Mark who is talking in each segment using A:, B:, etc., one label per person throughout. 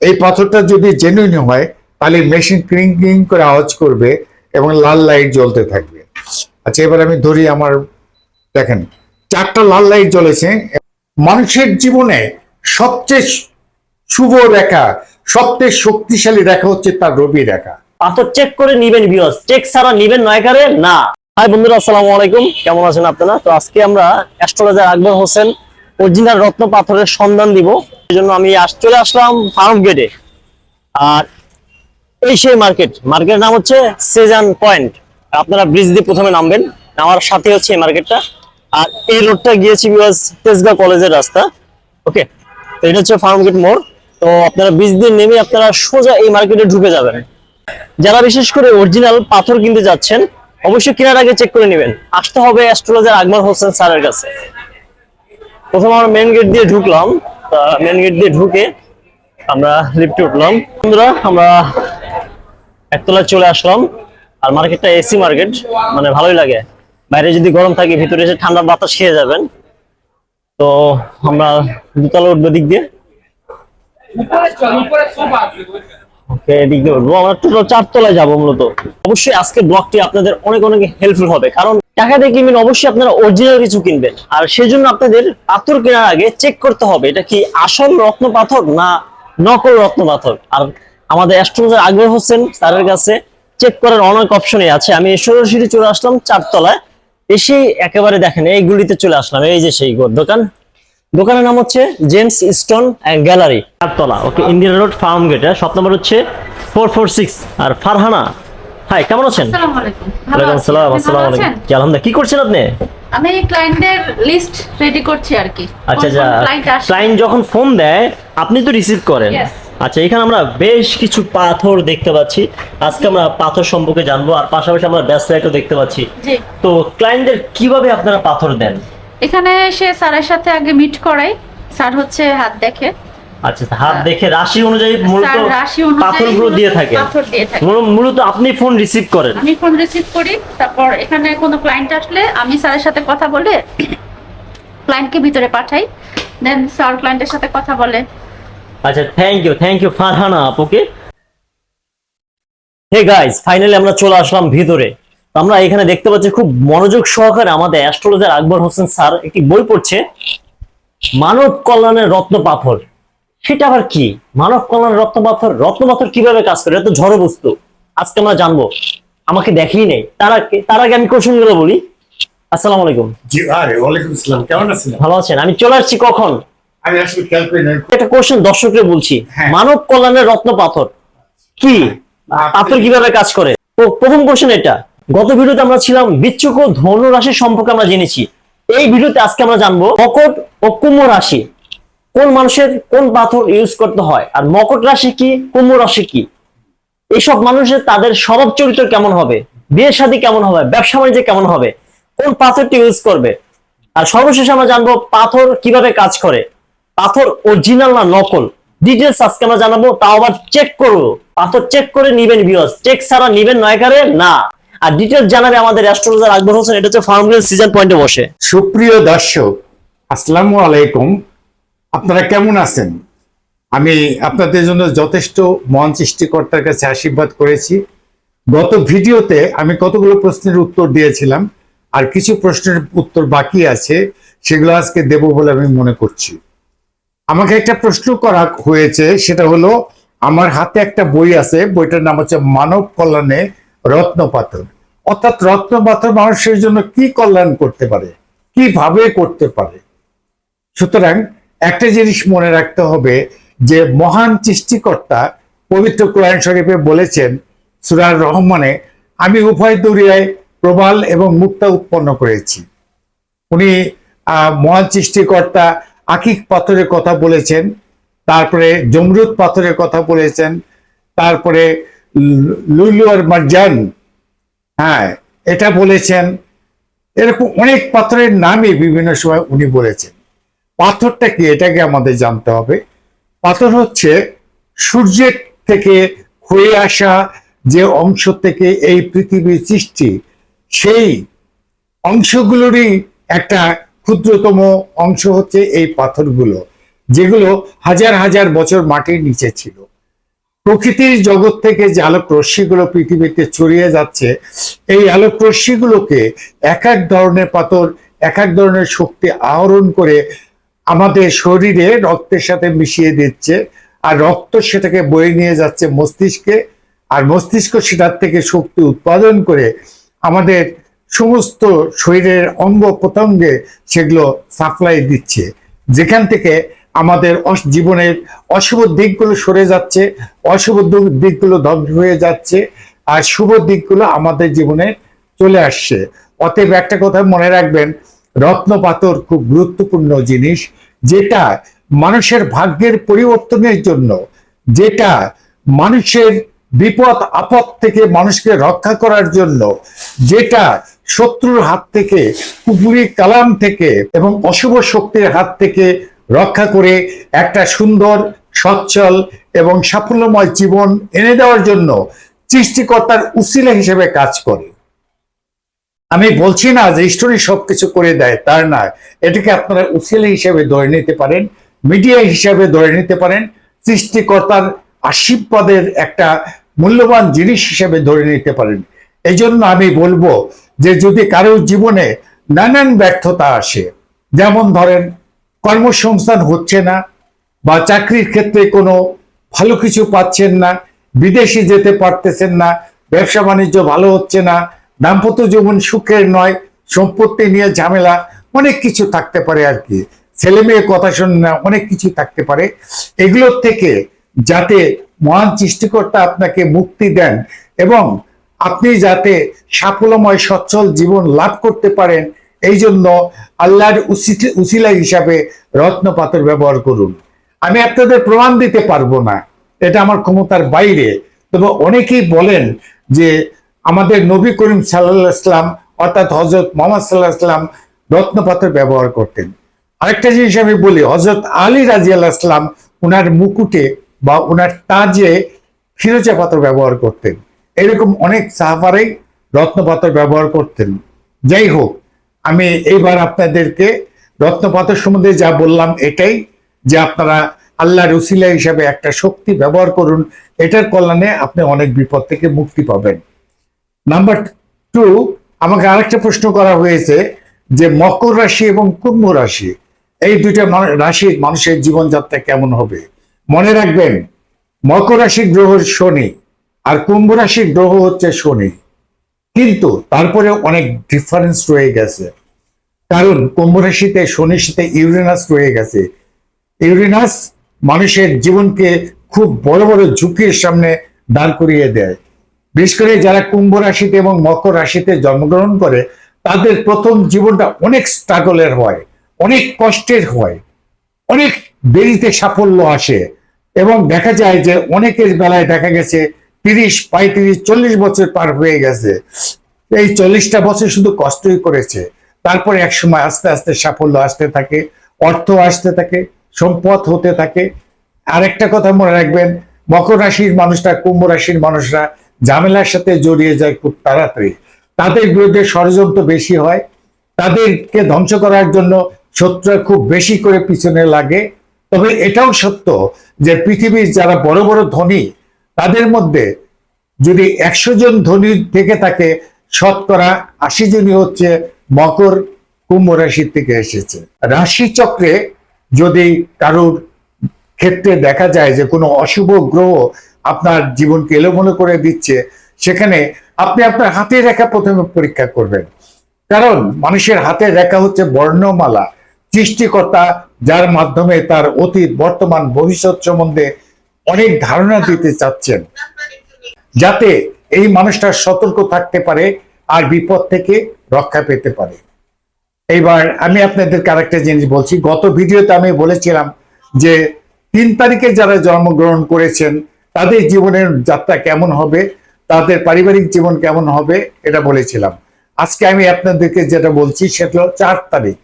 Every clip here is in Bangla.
A: এই পাথরটা যদি জেনুইন হয়, তাহলে মেশিন ক্রিং ক্রিং করে আওয়াজ করবে এবং লাল লাইট জ্বলতে থাকবে। আচ্ছা এবার আমি ধরি আমার, দেখেন, চারটা লাল লাইট জ্বলেছে। মানুষের জীবনে সবচেয়ে শুভ রেখা, সবচেয়ে শক্তিশালী রেখা হচ্ছে তার রবি রেখা।
B: পাথর চেক করে নিবেন বিয়স চেক ছাড়া নিবেন নয় কারে? না। হাই বন্ধুরা, আসসালামু আলাইকুম। কেমন আছেন আপনারা? তো আজকে আমরা অ্যাস্ট্রোলজার আকবর হোসেন অরিজিনাল রত্ন পাথরের সন্ধান দিব। জন্য আমি চলে আসলাম ফার্ম গেটে আর এই সেই মার্কেট মার্কেটের নাম হচ্ছে সেজান পয়েন্ট আপনারা ব্রিজ দিয়ে প্রথমে নামবেন আমার সাথে হচ্ছে এই মার্কেটটা আর এই রোডটা গিয়েছি বিকজ তেজগাঁও কলেজের রাস্তা। ওকে তো এটা হচ্ছে ফার্ম গেট মোড়। তো আপনারা ব্রিজ দিয়ে নেমে আপনারা সোজা এই মার্কেটে ঢুকে যাবেন। যারা বিশেষ করে অরিজিনাল পাথর কিনতে যাচ্ছেন, অবশ্যই কেনার আগে চেক করে নেবেন। আসতে হবে অ্যাস্ট্রোলজার আকবর হোসেন স্যারের কাছে। প্রথম আমরা মেন গেট দিয়ে ঢুকলাম। মেন গেট দিয়ে ঢুকে আমরা লিফটে উঠলাম। বন্ধুরা, আমরা একতলায় চলে আসলাম। আর মার্কেটটা এসি মার্কেট মানে ভালোই লাগে। বাইরে যদি গরম থাকে, ভিতরে এসে ঠান্ডা বাতাস খেয়ে যাবেন। তো আমরা দুতলা উঠবো দিক দিয়ে। আমরা চারতলায় যাব মূলত। অবশ্যই আজকে ব্লগটি আপনাদের অনেক অনেক হেল্পফুল হবে। কারণ টাকা দিয়ে কিনবেন, অবশ্যই আপনারা অরিজিনাল কিছু কিনবেন। আর সেজন্য আপনাদের পাথর কেনার আগে চেক করতে হবে, এটা কি আসল রত্ন পাথর না নকল রত্ন পাথর? আর আমাদের অ্যাস্ট্রোলজার আকবর হোসেন স্যারের কাছে চেক করার অনেক অপশনই আছে। আমি সরাসরি চলে আসলাম চারতলায়। এসেই একেবারে দেখেন এই গুলিতে চলে আসলাম। এই যে সেই দোকান। দোকানের নাম হচ্ছে জেমস স্টোন অ্যান্ড গ্যালারি, চারতলা। Okay, Indian road, farm gate shop number হচ্ছে ফোর ফোর সিক্স আর ফারহানা হাই কেমন আছেন?
C: আসসালামু আলাইকুম। ভালো
B: ওয়ালাইকুম আসসালাম আসসালামু আলাইকুম? কি আলহামদুলিল্লাহ। কি করছেন আপনি?
C: আমি ক্লায়েন্টদের লিস্ট রেডি করছি আর কি।
B: আচ্ছা আচ্ছা
C: ক্লায়েন্ট
B: যখন ফোন দেয় আপনি তো রিসিভ করেন। আচ্ছা এখানে আমরা বেশ কিছু পাথর দেখতে পাচ্ছি। আজকে আমরা পাথর সম্পর্কে জানব আর পাশাপাশি আমরা ব্যাসলাইটও দেখতে পাচ্ছি।
C: জি।
B: তো ক্লায়েন্টদের কীভাবে আপনারা পাথর দেন?
C: এখানে এসে স্যারের সাথে আগে মিট করাই। স্যার হচ্ছে হাত দেখে।
B: আচ্ছা হাত দেখে রাশি অনুযায়ী মূলত পাথরগুলো দিয়ে থাকে।
C: পাথর দিয়ে থাকে।
B: মূলত আপনি ফোন রিসিভ করেন।
C: আমি ফোন রিসিভ করি তারপর এখানে কোনো ক্লায়েন্ট আসলে আমি স্যারের সাথে কথা বলে ক্লায়েন্টকে ভিতরে পাঠাই। দেন স্যার ক্লায়েন্টের সাথে কথা বলে।
B: আচ্ছা thank you thank you Farhana আপুকে। হে গাইস ফাইনালি আমরা চলে আসলাম ভিতরে। আমরা এখানে দেখতে পাচ্ছি খুব মনোযোগ সহকারে আমাদের অ্যাস্ট্রোলজার আকবর হোসেন স্যার একটি বই পড়ছে মানব কল্যাণের রত্ন পাথর। সেটা আবার কি? মানব কল্যাণ রত্ন পাথর রত্ন পাথর কীভাবে কাজ করে? এটা তো ঝড় বস্তু। আজকে আমরা জানব। আমাকে দেখেই নেই। তার আগে তার আগে আমি কোশ্চেনগুলো বলি? আসসালামু আলাইকুম।
A: জি আরে ওয়ালাইকুম আসসালাম। কেমন আছেন?
B: ভালো আছেন। আমি চলে আসছি কখন?
A: আমি আসলে খেয়াল করি না।
B: একটা কোশ্চেন দর্শকদের বলছি।
A: হ্যাঁ।
B: মানব কল্যাণের রত্ন পাথর কি? পাথর কীভাবে কাজ করে? তো প্রথম কোশ্চেন এটা। গত ভিডিওতে আমরা ছিলাম বিচ্ছুক ও ধনু রাশি সম্পর্কে আমরা জেনেছি। এই ভিডিওতে আজকে আমরা জানব মকট ও কুম্ভ রাশি। কোন মানুষের কোন পাথর ইউজ করতে হয়? আর মকট রাশি কি? কুম্ভ রাশি কি? এইসব মানুষের তাদের স্বভাব চরিত্র কেমন হবে? বিয়ে শাদী কেমন হবে? ব্যবসা বাণিজ্য কেমন হবে? কোন পাথরটি ইউজ করবে? আর সর্বশেষে আমরা জানব পাথর কীভাবে কাজ করে? পাথর অরিজিনাল না নকল? ডিটেলস আজকে আমরা জানাব, তাও আবার চেক করব। পাথর চেক করে নিবেন ভিউয়ার্স চেক ছাড়া নিবেন নয়কারে না। আর ডিটেলস জানাবে আমাদের অ্যাস্ট্রোলজার আকবর হোসেন। এটা হচ্ছে ফার্মগেল সিজন পয়েন্টে বসে।
A: সুপ্রিয় দর্শক, আসসালামু আলাইকুম। আপনারা কেমন আছেন? আমি আপনাদের জন্য যথেষ্ট মন সৃষ্টিকর্তার কাছে আশীর্বাদ করেছি। গত ভিডিওতে আমি কতগুলো প্রশ্নের উত্তর দিয়েছিলাম, আর কিছু প্রশ্নের উত্তর বাকি আছে, সেগুলো আজকে দেব বলে আমি মনে করছি। আমাকে একটা প্রশ্ন করা হয়েছে, সেটা হলো, আমার হাতে একটা বই আছে, বইটার নাম হচ্ছে মানব কল্যাণে রত্নপাথর। অর্থাৎ রত্নপাথর মানুষের জন্য কি কল্যাণ করতে পারে? কীভাবে করতে পারে? সুতরাং একটা জিনিস মনে রাখতে হবে যে মহান সৃষ্টিকর্তা পবিত্র কোরআন শরীফে বলেছেন সুরার রহমানে, আমি উভয় দরিয়ায় প্রবাল এবং মুক্তা উৎপন্ন করেছি। উনি মহান সৃষ্টিকর্তা আকিক পাথরের কথা বলেছেন, তারপরে জমরুদ পাথরের কথা বলেছেন, তারপরে লু- লুলু আর মারজান হ্যাঁ এটা বলেছেন। এরকম অনেক পাথরের নামই বিভিন্ন সময় উনি বলেছেন। পাথরটা কি? এটাকে আমাদের জানতে হবে। পাথর হচ্ছে সূর্যের থেকে হয়ে আসা যে অংশ থেকে এই পৃথিবীর সৃষ্টি, সেই অংশগুলোরই একটা ক্ষুদ্রতম অংশ হচ্ছে এই পাথরগুলো, যেগুলো হাজার হাজার বছর মাটির নিচে ছিল। প্রকৃতির জগৎ থেকে যে আলোক রশ্মিগুলো পৃথিবীতে ছড়িয়ে যাচ্ছে, এই আলোক রশ্মিগুলোকে এক এক ধরনের পাথর, এক এক ধরনের শক্তি আহরণ করে আমাদের শরীরে রক্তের সাথে মিশিয়ে দিচ্ছে, আর রক্ত সেটাকে বয়ে নিয়ে যাচ্ছে মস্তিষ্কে, আর মস্তিষ্ক সেটার থেকে শক্তি উৎপাদন করে আমাদের সমস্ত শরীরের অঙ্গ প্রত্যঙ্গে সেগুলো সাপ্লাই দিচ্ছে। যেখান থেকে আমাদের জীবনের অশুভ দিকগুলো সরে যাচ্ছে, অশুভ দিকগুলো ধ্বংস হয়ে যাচ্ছে, আর শুভ দিকগুলো আমাদের জীবনে চলে আসছে। অতএব একটা কথা মনে রাখবেন রত্ন পাথর খুব গুরুত্বপূর্ণ জিনিস, যেটা মানুষের ভাগ্যের পরিবর্তনের জন্য, যেটা মানুষের বিপদ, আপদ থেকে মানুষকে রক্ষা করার জন্য, যেটা শত্রুর হাত থেকে কুপুরি কালাম থেকে এবং অশুভ শক্তির হাত থেকে রক্ষা করে একটা সুন্দর, সচ্ছল এবং সাফল্যময় জীবন এনে দেওয়ার জন্য সৃষ্টিকর্তার উসিলা হিসেবে কাজ করে। আমি বলছি না যে স্টোরি সবকিছু করে দেয় তার না। এটাকে আপনারা উসিলা হিসেবে ধরে নিতে পারেন, মিডিয়া হিসেবে ধরে নিতে পারেন, সৃষ্টিকর্তার আশীর্বাদের একটা মূল্যবান জিনিস হিসেবে ধরে নিতে পারেন। এই জন্য আমি বলব যে যদি কারোর জীবনে নানান ব্যর্থতা আসে, যেমন ধরেন কর্মসংস্থান হচ্ছে না বা চাকরির ক্ষেত্রে কোনো ভালো কিছু পাচ্ছেন না, বিদেশে যেতে পারতেছেন না ব্যবসা বাণিজ্য ভালো হচ্ছে না দাম্পত্য জীবন সুখের নয়, সম্পত্তি নিয়ে ঝামেলা, অনেক কিছু থাকতে পারে আর কি। ছেলে মেয়ে কথা শোনে না, অনেক কিছু থাকতে পারে। এগুলোর থেকে যাতে মহান সৃষ্টিকর্তা আপনাকে মুক্তি দেন এবং আপনি যাতে সাফল্যময়, সচ্ছল জীবন লাভ করতে পারেন, এই জন্য আল্লাহর উসি- উসিলা হিসাবে রত্ন পাথর ব্যবহার করুন। আমি আপনাদের প্রমাণ দিতে পারব না, এটা আমার ক্ষমতার বাইরে। তবে অনেকেই বলেন যে আমাদের নবী করিম সাল্লাহ অর্থাৎ হজরত মোহাম্মদ সাল্লাহ ইসলাম রত্ন পাথর ব্যবহার করতেন। আরেকটা জিনিস আমি বলি হজরত আলী রাজি আল্লাহ ইসলাম ওনার মুকুটে বা ওনার তাজে ফিরোজা পাথর ব্যবহার করতেন। এরকম অনেক সাহাবারাই রত্ন পাথর ব্যবহার করতেন। যাই হোক, আমি এইবার আপনাদেরকে রত্ন পাথর সম্বন্ধে যা বললাম এটাই যে আপনারা আল্লাহর উসিলা হিসাবে একটা শক্তি ব্যবহার করুন, এটার কল্যাণে আপনি অনেক বিপদ থেকে মুক্তি পাবেন। নাম্বার টু আমাকে আরেকটা প্রশ্ন করা হয়েছে যে মকর রাশি এবং কুম্ভ রাশি, এই দুইটা রাশির মানুষের জীবনযাত্রা কেমন হবে? মনে রাখবেন, মকর রাশির গ্রহ শনি আর কুম্ভ রাশির গ্রহ হচ্ছে শনি। কিন্তু তারপরে অনেক ডিফারেন্স রয়ে গেছে। কারণ কুম্ভ রাশিতে শনির সাথে ইউরেনাস রয়ে গেছে। ইউরেনাস মানুষের জীবনকে খুব বড় বড় ঝুঁকির সামনে দাঁড় করিয়ে দেয়। বিশেষ করে যারা কুম্ভ রাশিতে এবং মকর রাশিতে জন্মগ্রহণ করে, তাদের প্রথম জীবনটা অনেক স্ট্রাগলের হয়, অনেক কষ্টের হয়, অনেক দেরিতে সাফল্য আসে এবং দেখা যায় যে অনেকের বেলায় দেখা গেছে তিরিশ, পঁয়ত্রিশ, চল্লিশ বছর পার হয়ে গেছে। এই চল্লিশটা বছর শুধু কষ্টই করেছে। তারপরে এক সময় আস্তে আস্তে সাফল্য আসতে থাকে, অর্থ আসতে থাকে, সম্পদ হতে থাকে। আরেকটা কথা মনে রাখবেন, মকর রাশির মানুষরা, কুম্ভ রাশির মানুষরা ঝামেলার সাথে জড়িয়ে যায় খুব তাড়াতাড়ি। তাদের বিরুদ্ধে ষড়যন্ত্র বেশি হয়, তাদেরকে ধ্বংস করার জন্য শত্রুরা খুব বেশি করে পিছনে লাগে। তবে এটাও সত্য যে পৃথিবীর যারা বড় বড় ধনী, তাদের মধ্যে যদি একশো জন ধনী থেকে থাকে, শতকরা আশি জনই হচ্ছে মকর কুম্ভ রাশির থেকে এসেছে। রাশি চক্রে যদি কারোর ক্ষেত্রে দেখা যায় যে কোনো অশুভ গ্রহ আপনার জীবনকে এলোমেলো করে দিচ্ছে, সেখানে আপনি আপনার হাতের রেখা প্রথমে পরীক্ষা করবেন। কারণ মানুষের হাতের রেখা হচ্ছে বর্ণমালা। সৃষ্টিকর্তা যার মাধ্যমে তার অতীত, বর্তমান, ভবিষ্যৎ সম্বন্ধে অনেক ধারণা দিতে চাচ্ছেন। যাতে এই মানুষটা সতর্ক থাকতে পারে আর বিপদ থেকে রক্ষা পেতে পারে। এইবার আমি আপনাদেরকে আরেকটা জিনিস বলছি। গত ভিডিওতে আমি বলেছিলাম যে তিন তারিখে যারা জন্মগ্রহণ করেছেন তাদের জীবনের যাত্রা কেমন হবে? তাদের পারিবারিক জীবন কেমন হবে? এটা বলেছিলাম। আজকে আমি আপনাদেরকে যেটা বলছি সেটা হলো চার তারিখ।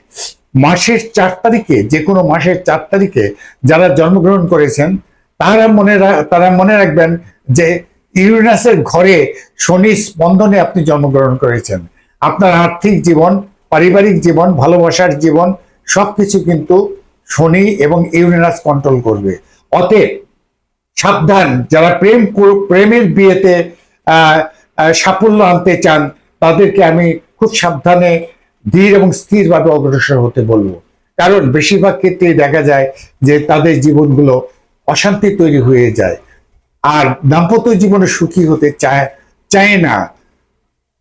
A: মাসের চার তারিখে, যে কোনো মাসের চার তারিখে যারা জন্মগ্রহণ করেছেন, তারা মনে তারা মনে রাখবেন যে ইউরেনাসের ঘরে শনি স্পন্দনে আপনি জন্মগ্রহণ করেছেন। আপনার আর্থিক জীবন, পারিবারিক জীবন, ভালোবাসার জীবন, সবকিছু কিন্তু শনি এবং ইউরেনাস কন্ট্রোল করবে। অতএব সাবধান, যারা প্রেম প্রেমের বিয়েতে সাফল্য আনতে চান, তাদেরকে আমি খুব সাবধানে, ধীর এবং স্থিরভাবে অগ্রসর হতে বলব। কারণ বেশিরভাগ ক্ষেত্রে দেখা যায় যে তাদের জীবনগুলো অশান্তি তৈরি হয়ে যায়। আর দাম্পত্য জীবনে সুখী হতে চায় চায় না।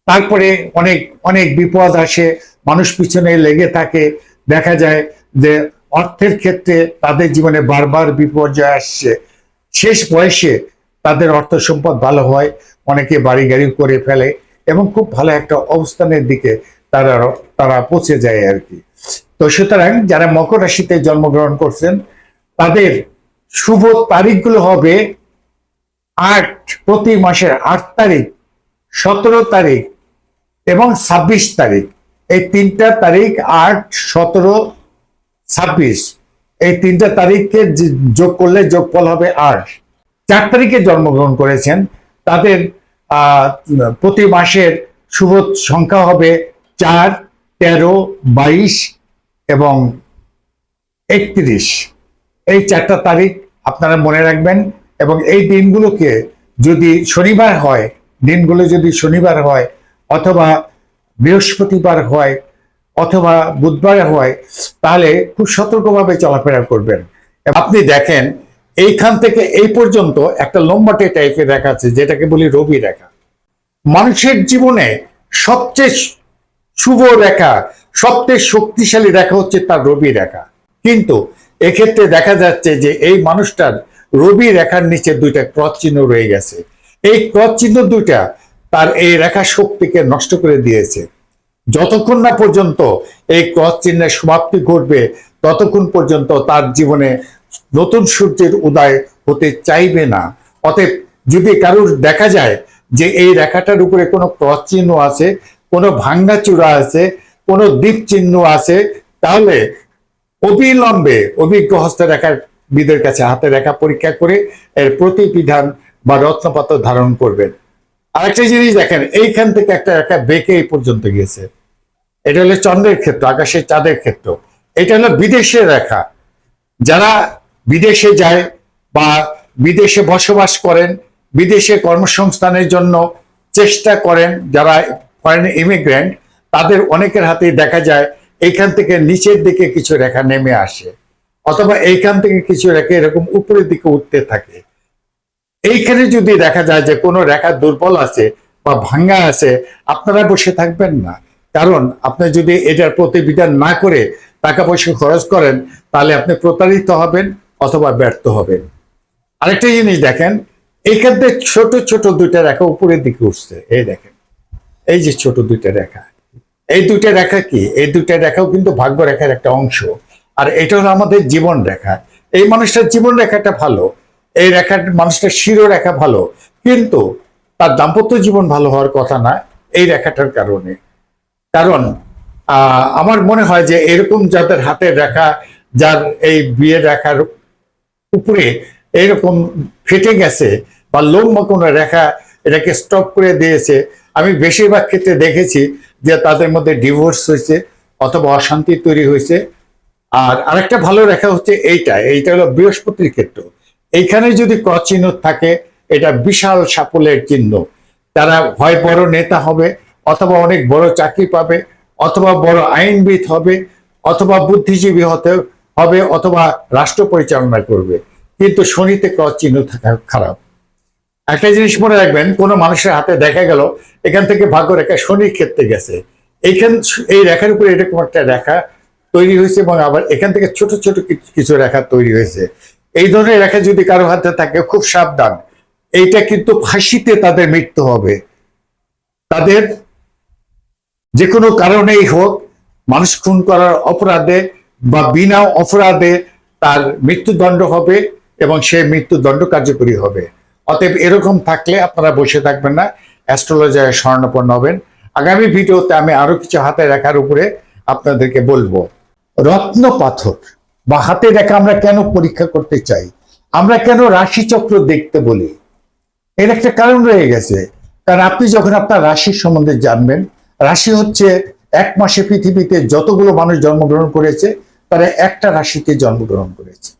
A: তারপরে অনেক অনেক বিপদ আসে, মানুষ পিছনে লেগে থাকে। দেখা যায় যে অর্থের ক্ষেত্রে তাদের জীবনে বারবার বিপর্যয় আসছে। শেষ বয়সে তাদের অর্থ সম্পদ ভালো হয়, অনেকে বাড়ি গাড়ি করে ফেলে এবং খুব ভালো একটা অবস্থানের দিকে তারা তারা পৌঁছে যায় আর কি। তো সুতরাং যারা মকর রাশিতে জন্মগ্রহণ করছেন, তাদের শুভ তারিখগুলো হবে আট, প্রতি মাসের আট তারিখ, সতেরো তারিখ এবং ছাব্বিশ তারিখ। এই তিনটা তারিখ আট, সতেরো, ছাব্বিশ। এই তিনটা তারিখকে যোগ করলে যোগফল হবে আট চার তারিখে জন্মগ্রহণ করেছেন। তাদের প্রতি মাসের শুভ সংখ্যা হবে চার, তেরো, বাইশ এবং একত্রিশ। এই চারটা তারিখ আপনারা মনে রাখবেন এবং এই দিনগুলোকে যদি শনিবার হয়, দিনগুলো যদি শনিবার হয় অথবা বৃহস্পতিবার হয় অথবা বুধবার হয়, তাহলে খুব সতর্কভাবে চলাফেরা করবেন। আপনি দেখেন, এইখান থেকে এই পর্যন্ত একটা লম্বাটে টাইপের রেখা আছে, যেটাকে বলি রবি রেখা। মানুষের জীবনে সবচেয়ে শুভ রেখা, সবচেয়ে শক্তিশালী রেখা হচ্ছে তার রবি রেখা। কিন্তু এক্ষেত্রে দেখা যাচ্ছে যে এই মানুষটার রবি রেখার নিচে দুইটা ক্রস চিহ্ন রয়ে গেছে। এই ক্রস চিহ্ন দুইটা তার এই রেখা শক্তিকে নষ্ট করে দিয়েছে। যতক্ষণ না পর্যন্ত এই ক্রস চিহ্নের সমাপ্তি ঘটবে, ততক্ষণ পর্যন্ত তার জীবনে নতুন সূর্যের উদয় হতে চাইবে না। অতএব যদি কারুর দেখা যায় যে এই রেখাটার উপরে কোনো ক্রস চিহ্ন আছে, কোনো ভাঙ্গা চূড়া আছে, কোনো দ্বীপ চিহ্ন আছে, তাহলে অবিলম্বে অভিজ্ঞ হস্তরেখার বিদের কাছে হাতে রেখা পরীক্ষা করে এর প্রতিবিধান বা রত্নপাত ধারণ করবেন। আরেকটা জিনিস দেখেন, এইখান থেকে একটা রেখা বেঁকে এই পর্যন্ত গিয়েছে। এটা হলো চন্দ্রের ক্ষেত্র, আকাশের চাঁদের ক্ষেত্র। এটা হলো বিদেশের রেখা। যারা বিদেশে যায় বা বিদেশে বসবাস করেন, বিদেশে কর্মসংস্থানের জন্য চেষ্টা করেন, যারা ফরেন ইমিগ্রেন্ট তাদের অনেকের হাতেই দেখা যায়, এইখান থেকে নিচের দিকে কিছু রেখা নেমে আসে। অথবা এইখান থেকে কিছু রেখা এরকম উপরের দিকে উঠতে থাকে। এইখানে যদি দেখা যায় যে কোনো রেখা দুর্বল আছে বা ভাঙ্গা আছে, আপনারা বসে থাকবেন না। কারণ আপনি যদি এটার প্রতিবিধান না করে টাকা পয়সা খরচ করেন, তাহলে আপনি প্রতারিত হবেন অথবা ব্যর্থ হবেন। আরেকটা জিনিস দেখেন, এইখান থেকে ছোট ছোট দুইটা রেখা উপরের দিকে উঠছে। এই দেখেন, এই যে ছোট দুইটা রেখা। এই দুইটা রেখা কি? এই দুইটা রেখাও কিন্তু ভাগ্য রেখার একটা অংশ। আর এটা হলো আমাদের জীবন রেখা। এই মানুষটার জীবন রেখাটা ভালো। এই রেখার মানুষটার শিরো রেখা ভালো, কিন্তু তার দাম্পত্য জীবন ভালো হওয়ার কথা না এই রেখাটার কারণে। কারণ আমার মনে হয় যে এরকম যাদের হাতের রেখা, যার এই বিয়ের রেখার উপরে এরকম ফেটে গেছে বা লম্বা কোনো রেখা এটাকে স্টপ করে দিয়েছে, আমি বেশিরভাগ ক্ষেত্রে দেখেছি যে তাদের মধ্যে ডিভোর্স হয়েছে অথবা অশান্তি তৈরি হয়েছে। আর আরেকটা ভালো রেখা হচ্ছে এইটা এইটা হলো বৃহস্পতির ক্ষেত্র। এইখানে যদি ক্রস চিহ্ন থাকে, এটা বিশাল সাফল্যের চিহ্ন। তারা হয় বড় নেতা হবে, অথবা অনেক বড় চাকরি পাবে, অথবা বড় আইনবিদ হবে, অথবা বুদ্ধিজীবী হতে হবে, অথবা রাষ্ট্র পরিচালনা করবে। কিন্তু শনিতে ক্রস চিহ্ন থাকা খারাপ। একটা জিনিস মনে রাখবেন, কোন মানুষের হাতে দেখা গেল, এখান থেকে ভাগ্য রেখা শনির ক্ষেত্রে গেছে। এইখান, এই রেখার উপরে এরকম একটা রেখা তৈরি হয়েছে এবং আবার এখান থেকে ছোট ছোট কিছু রেখা তৈরি হয়েছে। এই ধরনের রেখা যদি কারও হাতে থাকে, খুব সাবধান। এইটা কিন্তু ফাঁসিতে তাদের মৃত্যু হবে। তাদের যে কোনো কারণেই হোক, মানুষ খুন করার অপরাধে বা বিনা অপরাধে তার মৃত্যুদণ্ড হবে এবং সে মৃত্যুদণ্ড কার্যকরী হবে। অতএব এরকম থাকলে আপনারা বসে থাকবেন না, অ্যাস্ট্রোলজারে স্বর্ণপন্ন হবেন। আগামী ভিডিওতে আমি আরও কিছু হাতে রেখার উপরে আপনাদেরকে বলব। রত্ন পাথর বা হাতে রেখা আমরা কেন পরীক্ষা করতে চাই? আমরা কেন রাশিচক্র দেখতে বলি? এর একটা কারণ রয়ে গেছে। কারণ আপনি যখন আপনার রাশির সম্বন্ধে জানবেন, রাশি হচ্ছে এক মাসে পৃথিবীতে যতগুলো মানুষ জন্মগ্রহণ করেছে, তারা একটা রাশিতে জন্মগ্রহণ করেছে।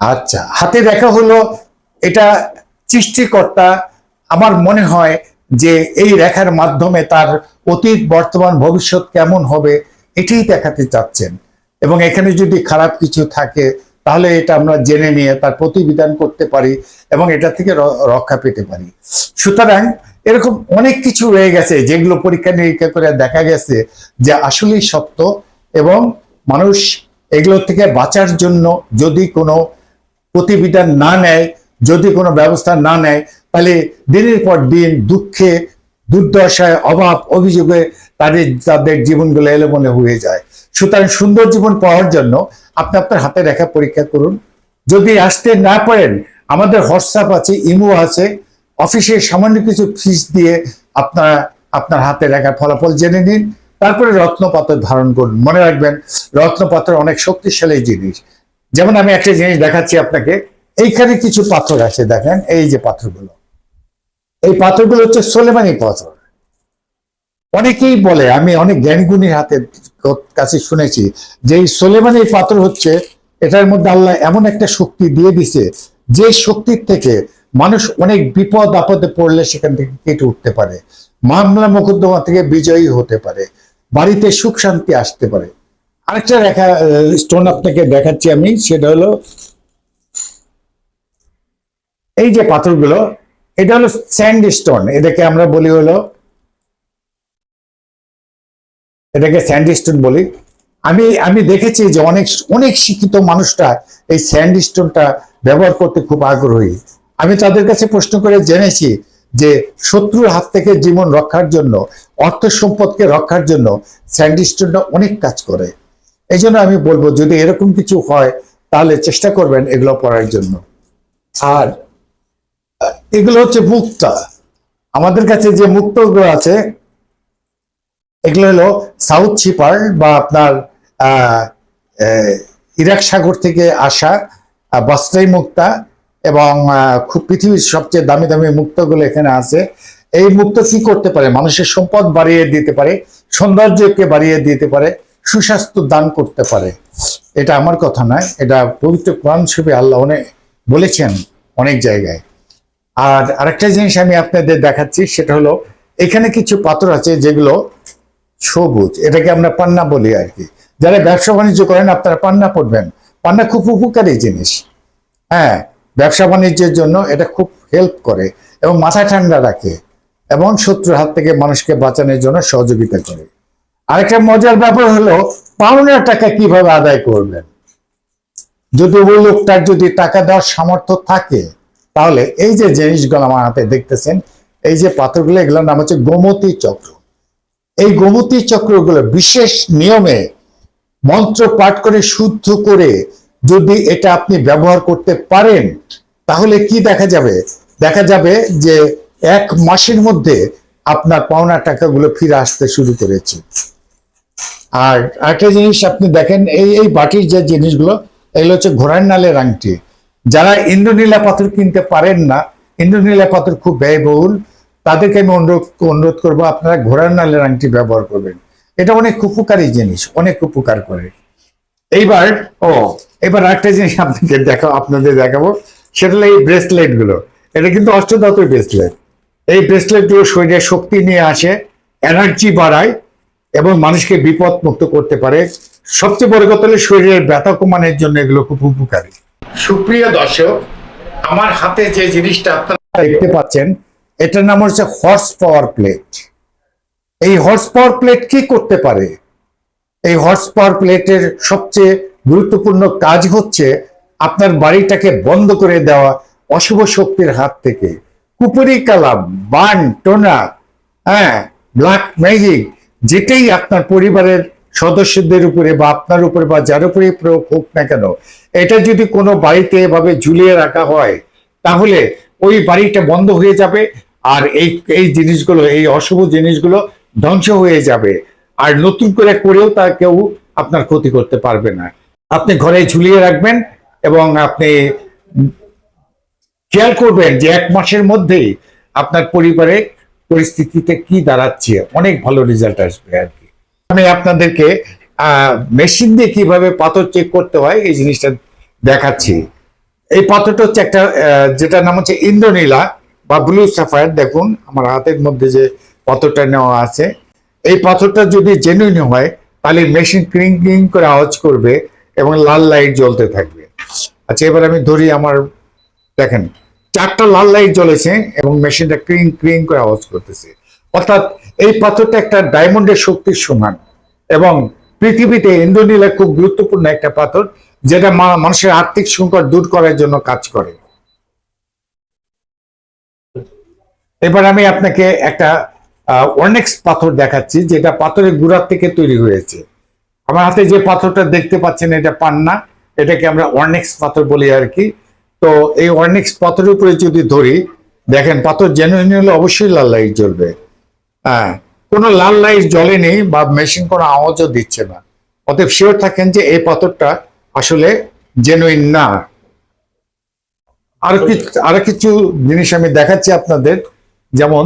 A: আচ্ছা হাতে দেখা হলো এটা সৃষ্টিকর্তা। আমার মনে হয় যে এই রেখার মাধ্যমে তার অতীত, বর্তমান, ভবিষ্যৎ কেমন হবে, এটাই দেখাতে চাচ্ছেন। এবং এখানে যদি খারাপ কিছু থাকে, তাহলে এটা আমরা জেনে নিয়ে তার প্রতিবিধান করতে পারি এবং এটা থেকে রক্ষা পেতে পারি। সুতরাং এরকম অনেক কিছু রয়ে গেছে, যেগুলো পরীক্ষা নিরীক্ষা করে দেখা গেছে যে আসলেই সত্য এবং মানুষ এগুলো থেকে বাঁচার জন্য যদি কোনো প্রতিবিধান না নেয়, যদি কোনো ব্যবস্থা না নেয়, তাহলে দিনের পর দিন দুঃখে, দুর্দশায়, অভাব, অভিযোগে তাদের তাদের জীবনগুলো এলোমনে হয়ে যায়। সুতরাং সুন্দর জীবন পাওয়ার জন্য আপনি আপনার হাতে রেখা পরীক্ষা করুন। যদি আসতে না পারেন, আমাদের হোয়াটসঅ্যাপ আছে ইমো আছে। অফিসে সামান্য কিছু ফিস দিয়ে আপনার আপনার হাতে রেখার ফলাফল জেনে নিন। তারপরে রত্নপাথর ধারণ করুন। মনে রাখবেন রত্নপাথর অনেক শক্তিশালী জিনিস। যেমন আমি একটা জিনিস দেখাচ্ছি আপনাকে। এইখানে কিছু পাথর আছে, দেখেন, এই যে পাথরগুলো। এই পাথরগুলো হচ্ছে সোলেমানি পাথর। অনেকেই বলে, আমি অনেক জ্ঞানীগুণীর হাতে কাছে শুনেছি যে এই সোলেমানি পাথর হচ্ছে, এটার মধ্যে আল্লাহ এমন একটা শক্তি দিয়ে দিছে, যে শক্তির থেকে মানুষ অনেক বিপদ, আপদে পড়লে সেখান থেকে কেটে উঠতে পারে, মামলা মোকদ্দমা থেকে বিজয়ী হতে পারে, বাড়িতে সুখ শান্তি আসতে পারে। আরেকটা রেখা স্টোন আপনাকে দেখাচ্ছি আমি, সেটা হলো এই যে পাথরগুলো, এটা হলো স্যান্ড স্টোন এটাকে আমরা বলি হলো এটাকে স্যান্ড স্টোন বলি। আমি আমি দেখেছি যে অনেক অনেক শিক্ষিত মানুষটা এই স্যান্ড স্টোনটা ব্যবহার করতে খুব আগ্রহী। আমি তাদের কাছে প্রশ্ন করে জেনেছি যে শত্রুর হাত থেকে জীবন রক্ষার জন্য, অর্থ সম্পদকে রক্ষার জন্য স্যান্ড স্টোনটা অনেক কাজ করে। এই জন্য আমি বলব, যদি এরকম কিছু হয়, তাহলে চেষ্টা করবেন এগুলো পড়ার জন্য। আর, এগুলো হচ্ছে মুক্তা। আমাদের কাছে যে মুক্তগুলো আছে এগুলো হলো সাউথ ছিপার বা আপনার ইরাক সাগর থেকে আসা আহ, বস্ত্রাই মুক্তা এবং খুব পৃথিবীর সবচেয়ে দামি দামি মুক্তগুলো এখানে আছে। এই মুক্ত কি করতে পারে? মানুষের সম্পদ বাড়িয়ে দিতে পারে সৌন্দর্যকে বাড়িয়ে দিতে পারে সুস্বাস্থ্য দান করতে পারে। এটা আমার কথা নয় এটা পবিত্র কোরআন ছবি আল্লাহ অনেক বলেছেন অনেক জায়গায়। আর আরেকটা জিনিস আমি আপনাদের দেখাচ্ছি সেটা হলো এখানে কিছু পাথর আছে যেগুলো সবুজ, এটাকে আমরা পান্না বলি আর কি। যারা ব্যবসা বাণিজ্য করেন, আপনারা পান্না পড়বেন। পান্না খুব উপকারী জিনিস। হ্যাঁ ব্যবসা বাণিজ্যের জন্য এটা খুব হেল্প করে এবং মাথা ঠান্ডা রাখে এবং শত্রুর হাত থেকে মানুষকে বাঁচানোর জন্য সহযোগিতা করে। আরেকটা মজার ব্যাপার হলো পাওনা টাকা কীভাবে আদায় করবেন? যদি ওই লোকটার যদি টাকা দেওয়ার সামর্থ্য থাকে, তাহলে এই যে জিনিসগুলো আমার হাতে দেখতেছেন, এই যে পাথরগুলো, এগুলোর নাম হচ্ছে গোমতী চক্র। এই গোমতী চক্রগুলো বিশেষ নিয়মে মন্ত্র পাঠ করে, শুদ্ধ করে যদি এটা আপনি ব্যবহার করতে পারেন, তাহলে কি দেখা যাবে? দেখা যাবে যে এক মাসের মধ্যে আপনার পাওনা টাকাগুলো ফিরে আসতে শুরু করেছে। আর একটা জিনিস আপনি দেখেন, এই এই বাটির যে জিনিসগুলো, এগুলো হচ্ছে ঘোড়ার নালের আংটি। যারা ইন্দ্রনীলা পাথর কিনতে পারেন না, ইন্দ্রনীলা পাথর খুব ব্যয়বহুল। তাদেরকে আমি অনুরোধ অনুরোধ করব, আপনারা ঘোড়ার নালের আংটি ব্যবহার করবেন। এটা অনেক উপকারী জিনিস, অনেক উপকার করে। এইবার, ও, এবার একটা জিনিস আপনাকে দেখো, আপনাদের দেখাবো। সেটা হলো এই ব্রেসলেটগুলো এটা কিন্তু অষ্টধাতুর ব্রেসলেট। এই ব্রেসলেটগুলো শরীরে শক্তি নিয়ে আসে, এনার্জি বাড়ায় এবং মানুষকে বিপদ মুক্ত করতে পারে। সবচেয়ে বড় কথা হলো শরীরের ব্যথা কমানোর জন্য এগুলো খুব উপকারী। সুপ্রিয় দর্শক, আমার হাতে যে জিনিসটা আপনারা দেখতে পাচ্ছেন এটার নাম হচ্ছে হর্স পাওয়ার প্লেট এই হর্স পাওয়ার প্লেট কি করতে পারে? এই হর্স পাওয়ার প্লেটের সবচেয়ে গুরুত্বপূর্ণ কাজ হচ্ছে আপনার বাড়িটাকে বন্ধ করে দেওয়া অশুভ শক্তির হাত থেকে। কুপুরি কালাম, বান, টোনা হ্যাঁ ব্ল্যাক ম্যাজিক, যেটাই আপনার পরিবারের সদস্যদের উপরে বা আপনার উপরে বা যার উপরে প্রয়োগ হোক না কেন, এটা যদি কোনো বাড়িতে এভাবে ঝুলিয়ে রাখা হয়, তাহলে ওই বাড়িটা বন্ধ হয়ে যাবে আর এই এই জিনিসগুলো, এই অশুভ জিনিসগুলো ধ্বংস হয়ে যাবে। আর নতুন করে করেও তা কেউ আপনার ক্ষতি করতে পারবে না। আপনি ঘরে ঝুলিয়ে রাখবেন এবং আপনি খেয়াল করবেন যে এক মাসের মধ্যেই আপনার পরিবারে পরিস্থিতিতে কি দাঁড়াচ্ছে। অনেক ভালো রেজাল্ট আসবে আর কি। আমি আপনাদেরকে মেশিন দিয়ে কীভাবে পাথর চেক করতে হয় এই জিনিসটা দেখাচ্ছি। এই পাথরটা হচ্ছে একটা যেটার নাম হচ্ছে ইন্দ্রনীলা বা ব্লু সাফায়ার। দেখুন, আমার হাতের মধ্যে যে পাথরটা নেওয়া আছে। এই পাথরটা যদি জেনুইন হয়, তাহলে মেশিন ক্রিং ক্রিং করে আওয়াজ করবে এবং লাল লাইট জ্বলতে থাকবে। আচ্ছা এবার আমি ধরি আমার, দেখেন, চারটা লাল লাইট জ্বলেছে এবং মেশিনটা ক্রিং ক্রিং করে আওয়াজ করতেছে। অর্থাৎ এই পাথরটা একটা ডায়মন্ডের শক্তির সমান এবং পৃথিবীতে ইন্দ্রনীলা খুব গুরুত্বপূর্ণ একটা পাথর। যেটা মানুষের আর্থিক সংকট দূর করার জন্য কাজ করে। এবার আমি আপনাকে একটা অনেক্স পাথর দেখাচ্ছি, যেটা পাথরের গুড়ার থেকে তৈরি হয়েছে। আমার হাতে যে পাথরটা দেখতে পাচ্ছেন, এটা পান্না। এটাকে আমরা অর্নেক্স পাথর বলি আর কি। তো এই অর্নেক্স পাথরের উপরে যদি ধরি, দেখেন পাথর জেনুইন হলে অবশ্যই লাল লাইট জ্বলবে। হ্যাঁ কোনো লাল লাইট জ্বলেনি বা মেশিন কোনো আওয়াজও দিচ্ছে না। অতএব শিওর থাকেন যে এই পাথরটা আসলে জেনুইন না। আর কিছু আরও কিছু জিনিস আমি দেখাচ্ছি আপনাদের। যেমন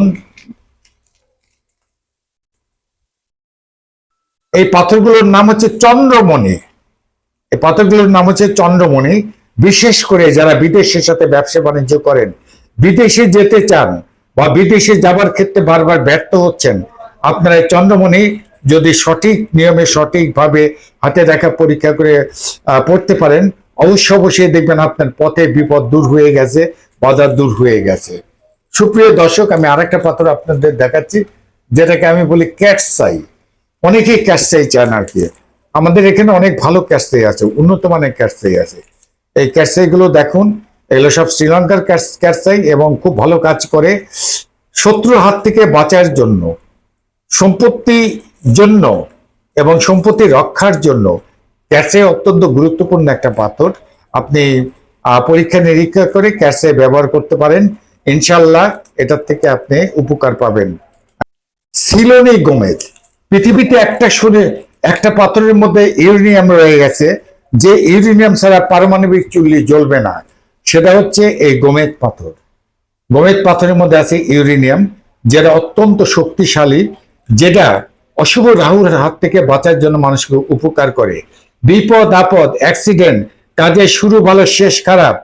A: এই পাথরগুলোর নাম হচ্ছে চন্দ্রমণি। এই পাথরগুলোর নাম হচ্ছে চন্দ্রমণি। বিশেষ করে যারা বিদেশের সাথে ব্যবসা বাণিজ্য করেন বিদেশে যেতে চান বা বিদেশে যাবার ক্ষেত্রে বারবার ব্যর্থ হচ্ছেন আপনারা এই চন্দ্রমণি যদি সঠিক নিয়মে সঠিকভাবে হাতে দেখা পরীক্ষা করে পড়তে পারেন অবশ্য অবশ্যই দেখবেন আপনার পথে বিপদ দূর হয়ে গেছে, বাজার দূর হয়ে গেছে। সুপ্রিয় দর্শক, আমি আরেকটা পাথর আপনাদের দেখাচ্ছি, যেটাকে আমি বলি ক্যাটসাই অনেকেই ক্যাটসাই চান আর কি। আমাদের এখানে অনেক ভালো ক্যাটসাই আছে, উন্নত মানের ক্যাটসাই আছে। এই ক্যাটসাই গুলো দেখুন, এগুলো সব শ্রীলঙ্কার ক্যাটস- ক্যাটসাই এবং খুব ভালো কাজ করে। শত্রুর হাত থেকে বাঁচার জন্য সম্পত্তি জন্য এবং সম্পত্তি রক্ষার জন্য ক্যাটসাই অত্যন্ত গুরুত্বপূর্ণ একটা পাথর। আপনি পরীক্ষা নিরীক্ষা করে ক্যাটসাই ব্যবহার করতে পারেন। ইনশাল্লাহ এটার থেকে আপনি উপকার পাবেন। সিলোনি গোমেদ পৃথিবীতে একটা শুনে একটা পাথরের মধ্যে ইউরেনিয়াম রয়ে গেছে। যে ইউরেনিয়াম ছাড়া পারমাণবিক চুল্লি জ্বলবে না। সেটা হচ্ছে এই গোমেদ পাথর। গোমেদ পাথরের মধ্যে আছে ইউরেনিয়াম, যেটা অত্যন্ত শক্তিশালী, যেটা অশুভ রাহুর হাত থেকে বাঁচার জন্য মানুষকে উপকার করে। বিপদ, আপদ অ্যাক্সিডেন্ট কাজের শুরু ভালো, শেষ খারাপ,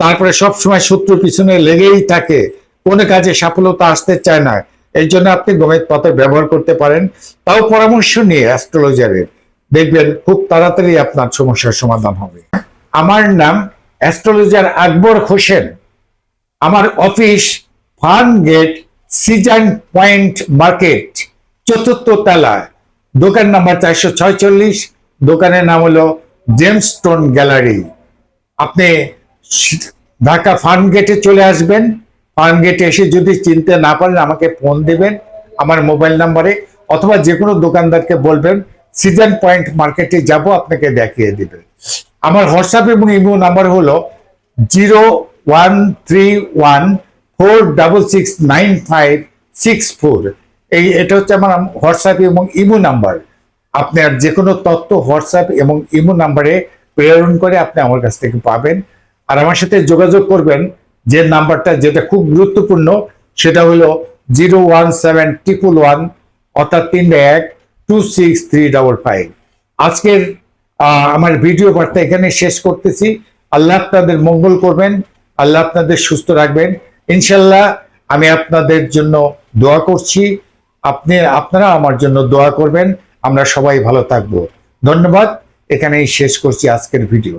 A: তারপরে সব সময় শত্রুর পিছনে লেগেই থাকে, কোনো কাজে সফলতা আসতে চায় না। এই জন্য আপনি গোমেদ পাথর ব্যবহার করতে পারেন। তাও পরামর্শ নিয়ে অ্যাস্ট্রোলজারের দেখবেন খুব তাড়াতাড়ি আপনার সমস্যার সমাধান হবে। আমার নাম অ্যাস্ট্রোলজার আকবর হোসেন। আমার office farm gate season point market. চতুর্থ তলায়। দোকান নাম্বার চারশো ছয়চল্লিশ। দোকানের নাম হলো জেমস্টোন গ্যালারি। আপনি ঢাকা ফার্ম গেটে চলে আসবেন। ফার্ম গেটে এসে যদি চিনতে না পারেন, আমাকে ফোন দেবেন আমার মোবাইল নাম্বারে অথবা যে কোনো দোকানদারকে বলবেন, সিজন পয়েন্ট মার্কেটে যাব, আপনাকে দেখিয়ে দেবে। আমার হোয়াটসঅ্যাপ এবং ইমো নাম্বার হলো zero one three one four double six nine five six four. এই এটা হচ্ছে আমার হোয়াটসঅ্যাপ এবং ইমো নাম্বার আপনার যে কোনো তথ্য হোয়াটসঅ্যাপ এবং ইমো নাম্বারে প্রেরণ করে আপনি আমার কাছ থেকে পাবেন। আর আমার সাথে যোগাযোগ করবেন, যে নাম্বারটা যেটা খুব গুরুত্বপূর্ণ, সেটা হলো zero one seven triple one অর্থাৎ তিন এক two six three double five আজকের আমার ভিডিও বার্তা এখানে শেষ করতেছি। আল্লাহ আপনাদের মঙ্গল করবেন, আল্লাহ আপনাদের সুস্থ রাখবেন। ইনশাল্লাহ আমি আপনাদের জন্য দোয়া করছি। আপনি, আপনারা আমার জন্য দোয়া করবেন। আমরা সবাই ভালো থাকব। ধন্যবাদ। এখানেই শেষ করছি আজকের ভিডিও।